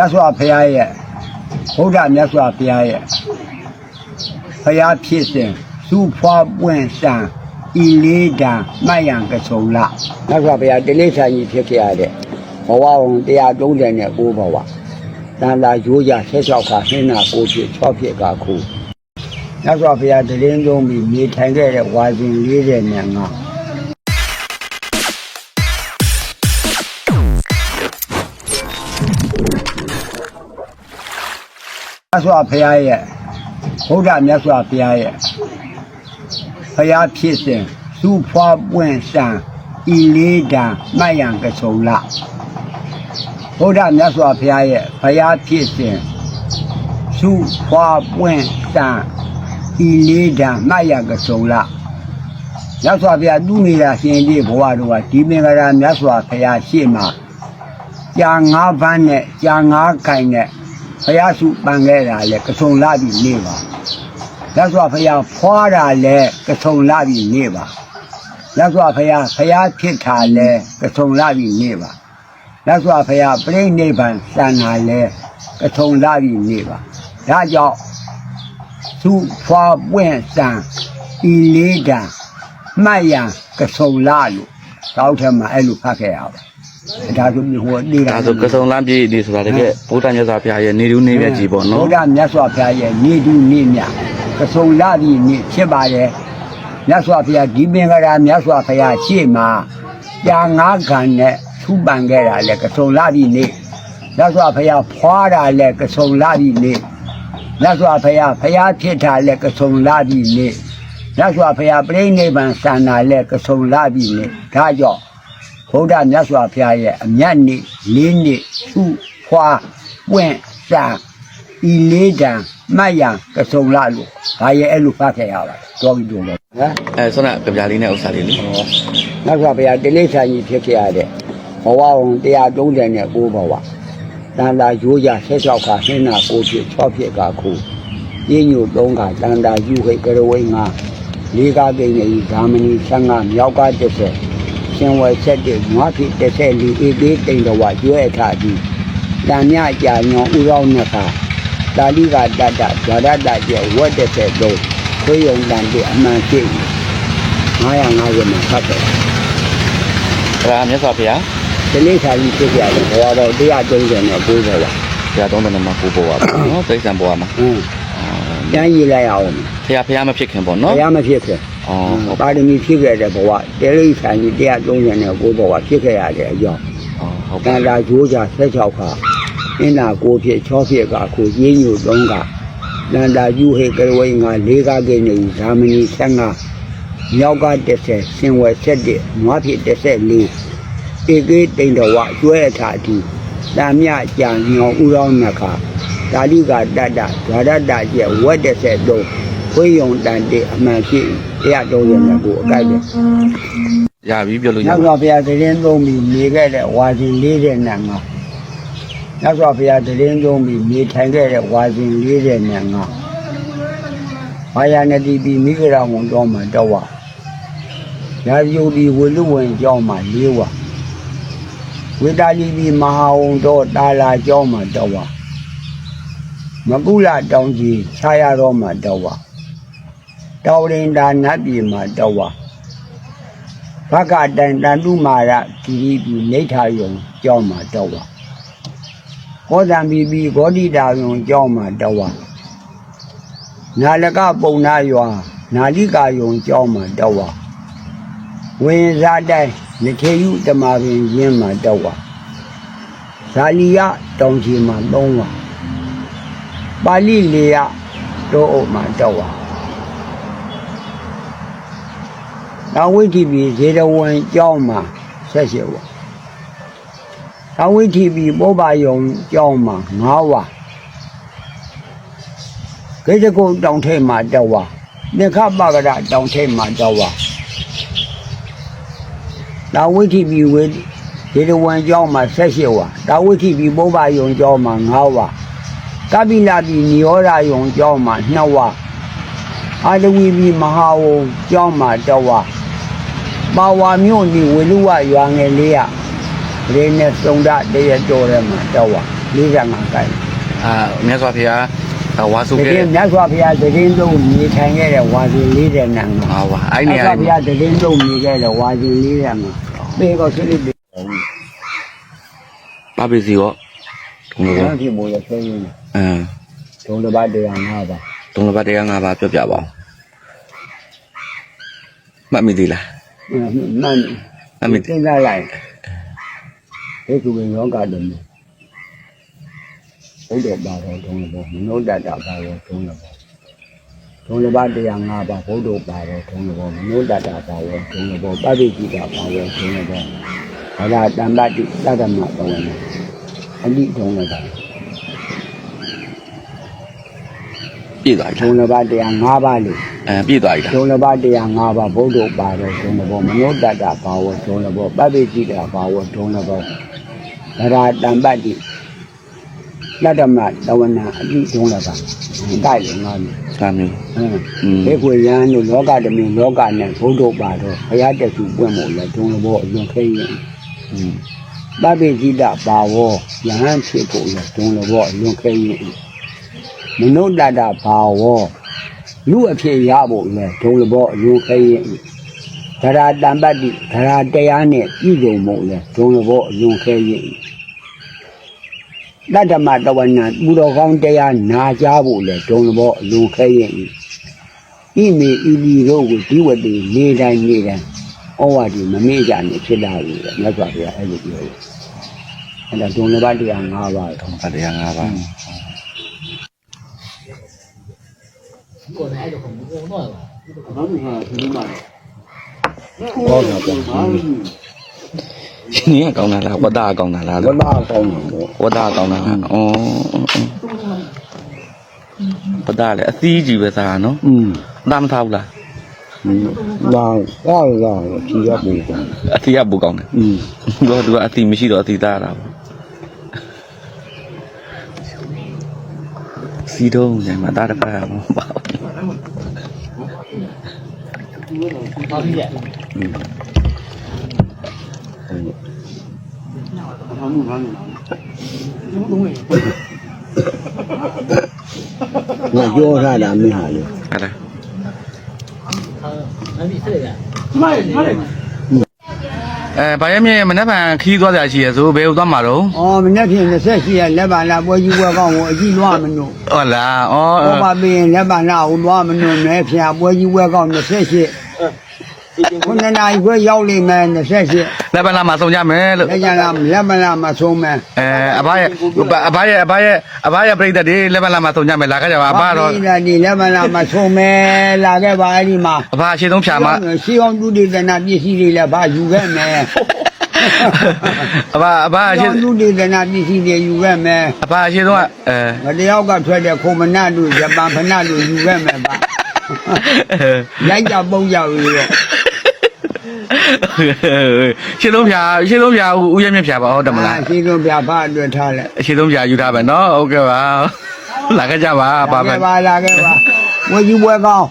မြတ်စွာဘုရားရဲ့ဘုရားမြတ်စွာဘုရားရဲ့ဘုရားဖြစ်စဉ်သူ့ဖွားပွင့်စံဤလေးတံမှတ်ရန်ကဆုံလမြတ်စွာဘုရားတိလိစ္ဆာကြီးဖြစ်ခဲ့ရတဲ့ဘဝဝင်139ဘဝတန်လာရိုးကြ16ခါနှင်းနာကိုဖြစ်6ဖြစ်ကခုမြတ်စွာဘုရားတရင်သုံးပြီးမြေထိုင်ခဲ့တဲ့ဝါစဉ်40 မြတ်စွာဘုရားရဲ့ဘုရားမြတ်စွာဘုရားရဲ့ဘုရားဖြစ်စဉ်သူ့ဖွားပွင့်စံဤလေးတံမှတ်ရန်ကဆုံလဘုရားမြတ်စွာဘုရားရဲ့ဘုရားဖြစ်စဉ်သူ့ဖွားပွင့်စံဤလေးတံမှတ်ရန်ကဆုံလမြတ်စွာဘုရားသူ့နေတာရှင်ဒီဘဝတို့ကဒီမင်္ဂလာမြတ်စွာဘုရားရှေ့မှာကြာငါးပန်းနဲ့ကြာငါးခိုင်နဲ့ ဘုရားစုပန်ခဲ့တာလေကဆုံလာပြီနေပါလက်စွာဘုရားဖွာတာလေကဆုံလာပြီနေပါလက်စွာဘုရားဘုရားဖြစ်တာလေကဆုံလာပြီနေပါလက်စွာဘုရားပြိဋိဘံစံနာလေကဆုံလာပြီနေပါဒါကြောင့်သူဖွာပွင့်စံဤလေးတံမှတ်ရန်ကဆုံလာလို့တောက်ထဲမှာအဲ့လိုဖတ်ခဲ့ရပါ ဒါဆိုမျိုးဟိုနေဒါတာဆိုကစုံလမ်းပြည့်နေဆိုတာတကယ်ဘုရားမြတ်စွာဘုရားရဲ့နေတူးနေမြတ်ကြီးပေါ့နော်ဘုရားမြတ်စွာဘုရားရဲ့နေတူနေမြတ်ကဆုံလာပြီနေဖြစ်ပါရဲ့မြတ်စွာဘုရားဒီပင်ကရာမြတ်စွာဘုရားရှေ့မှာကြာငါးခံနဲ့ထူပန်ခဲ့တာလေကဆုံလာပြီနေမြတ်စွာဘုရားဖွာတာလေကဆုံလာပြီနေမြတ်စွာဘုရားဘုရားဖြစ်တာလေကဆုံလာပြီနေမြတ်စွာဘုရားပြိဋိဘံစံနာလေကဆုံလာပြီနေဒါကြောင့် ဘုရားမြတ်စွာဘုရားရဲ့အမြတ်နေ့လေးနေ့သူ့ဖွာပွင့်စံဤလေးတံမှတ်ရန်ကဆုံလာလို့ဘာရဲ့အဲ့လိုဖတ်ခဲ့ရပါတော့ပြီးတော့ဟမ်အဲဆွမ်းကကြပြလေးနဲ့ဥစ္စာလေးလေနောက်ဆိုဘုရားတိလိစ္ဆာကြီးဖြစ်ခဲ့ရတဲ့ဘဝဝင်139ဘဝတန်တာရိုးကြ16ခါနှင်းနာ9ဖြစ်6ဖြစ်ကခုပြင်းညို3ခါတန်တာယူခိတ်ကရဝိငါလေးကားကိန်းနေဓာမဏီ15မြောက်က30 ရှင်ဝယ်7နွားဖြစ်14ဧသေးတိန်တော်ကျွဲအထသည်တန်မြကြာညောဥရောနှစ်ခါတာလိကတတ္တဇာရတကျဝတ်တဲ့တဲ့တော့ခွေးယုံတန်တဲ့အမှန်ရှိ950မှာဖတ်တယ်ဒါကမြတ်စွာဘုရားဒီနေ့စာကြီးဖြစ်ကြတယ်ဘောတော့130နဲ့ပိုးတယ်ပါဘုရားသုံးတယ်မှာကိုပေါ်ပါပေါ့နော်သိက္ခာပေါ်မှာဟင်းကျမ်းရည်လိုက်အောင်ဘုရားဘုရားမဖြစ်ခင်ပေါ့ဘုနော်ရားမဖြစ်ခဲ့ အော်ဟုတ်ပါရမီဖြစ်ခဲ့တဲ့ဘဝတိရိစ္ဆာန်ကြီး130နဲ့ပိုးဘဝဖြစ်ခဲ့ရတဲ့အကြောင်းဟုတ်တန်တာဂျိုးကြ16ခါအင်းနာကိုဖြစ်6ဖြစ်ကခုရင်းညို3ကတန်တာယူဟေကရဝိငါ၄ကကိနေဇာမဏီ15မြောက်က30ရှင်ဝယ်7နွားဖြစ်14ဧကေတိန်တော်ဝကျွဲအထာတိတာမြကြံညောဥရောင်းနှခါဒါလိကတတ္တဓာရတ္တကျဝတ်33 ခွေးယုံတန်တေအမှန်ရှိ130နဲ့ကိုအကြိုက်တယ်ရပြီပြောလို့ရမြတ်ပါစွာဘုရားတရင်သုံးပြီးနေခဲ့တဲ့ဝါစီ40နဲ့ငါမြတ်စွာဘုရားတရင်သုံးပြီးနေထိုင်ခဲ့တဲ့ဝါစီ40နဲ့ငါဘာယာနတိပြီးမိဂရဝန်တော်မှာတော့ဝရာဇယုတိဝေလူဝင်ကျောင်းမှာ၄ဝဝေတာလီပြီးမဟာဝန်တော်တာလာကျောင်းမှာတော့ဝမကုလတောင်ကြီးခြားရတော်မှာတော့ဝ တောင်ရင်တာနတ်ပြည်မှာတော့ဝဘဂတိုင်တန်တုမာရဂိရိပိနေထာယုံကြောင်းမှာတော့ဝါကောသံဘီဘီဂေါတိတာယုံကြောင်းမှာတော့ဝါနာလကပုံနာယွာနာလိကာယုံကြောင်းမှာတော့ဝါဝင်စားတိုင်းနထေယုတမပင်ရင်းမှာတော့ဝါဇာလီယတောင်ချီမှာသုံးဝါပါဠိလေယတောအုပ်မှာတော့ဝါ တောင်ဝိထိပြီဇေတဝန်ကျောင်းမှာဆက်ရှိဝတောင်ဝိထိပြီဘောပါယုံကျောင်းမှာ9ဝကိစ္စကုတ်တောင်ထိပ်မှာ1ဝနိခပကရတောင်ထိပ်မှာ1ဝတောင်ဝိထိပြီဝေဇေတဝန်ကျောင်းမှာဆက်ရှိဝတောင်ဝိထိပြီဘောပါယုံကျောင်းမှာ9ဝကပိလာပြီနိရောဓယုံကျောင်းမှာ2ဝအာလဝီပြီမဟာဝုံကျောင်းမှာ1ဝ ပါဝါမြို့နေဝေလူဝရွာငယ်လေးရရေနဲ့စုံဒတရတော်ရဲမှာတော့ဝါ45ကိုက်အာမြတ်စွာဘုရားအာဝါဆိုတခဲ့ကယ်မြတ်စွာဘုရားတည်င်းသုံးနေထိုင်ခဲ့တဲ့ဝါစီ40နန်းမှာဟာဝါအဲ့မြနေတ်ရာစွာဘုရားတည်င်းသုံးနေခဲ့တဲ့ဝါစီ40မှာပေကောဆွလိပေပပစီရောဒုံဘုလောရားဖြစ်မို့ရဆွေးရင်းအမ်ဒုံတစ်ပါးတရား၅ပါးဒုံလဘတရား၅ပါးပြောပြပါဦးမှတ်မိသေးလား မှန်မှန်မှတ်မိသိလာလိုက်ဒီကုဝင်ယောဂတည်းဘုဒ္ဓဘာသာဒုံလဘောမနောတတဘာရောဒုံလဘောဒုံလဘတရား၅ပါးဘုဒ္ဓဘာသာဒုံလဘောမနောတတဘာရောဒုံလဘောပပိจิตဘာရောဒုံလဘောဘာသာတမ္ပတိတတ္တမဘဝနာအတိဒုံလဘောပြည့်သွားပြီဒုံလဘတရား၅ပါးလေ အဲပြည့်သွားပြီလားဇုံလဘ105ပါဗုဒ္ဓပါတော့ဇုံလဘမနောတတဘာဝဇုံလဘပပိတိကဘာဝဇုံလဘဗရာတံပတ္တိလတ္တမသဝနာအတိဇုံလဘတိုက်လေငါမျိုးငါမျိုးအဲခွေရန်တို့လောကတမင်လောကနဲ့ဗုဒ္ဓပါတော့ဘုရားတက်စုပွင့်မို့လဲဇုံလဘအလွန်ခဲရင်ပပိတိကဘာဝယဟန်ဖြစ်ဖို့လဲဇုံလဘအလွန်ခဲရင်မနုဿတဘာဝ လူအဖြစ်ရဖို့လဲဒုံလဘောအလွန်ခဲရင်ဓာရာတံပတ္တိဓာရာတရားနဲ့ပြည်စုံမို့လဲဒုံလဘောအလွန်ခဲရင်တတ္တမတဝနာပူတော်ကောင်းတရားနာကြဖို့လဲဒုံလဘောအလွန်ခဲရင်ဤမေဤဒီတို့ကိုဒီဝတိနေတိုင်းနေတိုင်းဩဝါဒီမမေ့ကြနဲ့ဖြစ်လာပြီလေမြတ်စွာဘုရားအဲ့လိုပြောတယ်အဲ့ဒါဒုံလဘတရား၅ပါးဒုံလဘတရား၅ပါး ဟောတာပေါ့ ရှင်ကြီးကကောင်းတာလားဝတ္တကကောင်းတာလား ဘုရားကောင်းတယ်ပေါ့ ဝတ္တကကောင်းတာလားဩဝတ္တလည်းအသီးကြီးပဲစားနော် อืม အသားမထားဘူးလား လာလာလာဖြီးရပုံကောင်း အသီးကပူကောင်းတယ် อืม တော့သူကအသီးမရှိတော့အသီးသားတာပေါ့စီတုံးညမှာတားတစ်ခါမပေါ့ ငါပြောထားတာမင်းဟာလေဟုတ်လား အဲဗာရမြေမနေ့ကခီးသွားကြရှိရဆိုဘယ်ဦးသွားမှာတော့။အော်မနေ့ဖြင့်28ရက်လက်ပါလာပွဲကြီးပွဲကောင်းကိုအကြည့်လွှမ်းမလို့ဟုတ်လားဩ။ဟောပါပြီးရင်လက်ပါလာကိုလွှမ်းမလို့နဲ့ဖြာပွဲကြီးပွဲကောင်း28 ခုနှစ်နာရီခွဲရောက်လိမ့်မယ်28လက်ပလာမှာစုံကြမယ်လို့လက်ကြလာလက်ပါလာမဆုံးမယ်အဲအဘရဲ့အဘရဲ့အဘရဲ့အဘရဲ့ပြိတ္တတွေလက်ပလာမှာစုံကြမယ်လာခဲ့ကြပါအဘတော့ဒီလာဒီလက်ပါလာမဆုံးမယ်လာခဲ့ပါအဲ့ဒီမှာအဘအရှိဆုံးဖြာမှာရှီအောင်ဒုတိယနာပစ္စည်းတွေလည်းဗာယူခဲ့မယ်အဘအဘအ။ရှိရှီအောင်ဒုတိယနာပစ္စည်းတွေယူခဲ့မယ်အဘအရှိဆုံးကအဲ။မတယောက်ကထွက်တဲ့ခုမနတို့ဂျပန်ဖနတို့ယူခဲ့မယ်ပါ။ရိုက်ကြပုံကြပြီတော့ ရှင်းလုံးဖြာရှင်းလုံးဖြာဦးရမြက်ဖြာပါဟုတ်တယ်မလားရှင်းလုံးဖြာဘာအတွက်ထားလဲရှင်းလုံးဖြာယူထားပဲနော်ဟုတ်ကဲ့ပါလာခဲ့ကြပါပါပါလာခဲ့ပါလာခဲ့ပါဝယ်ယူဝယ်ကောင်း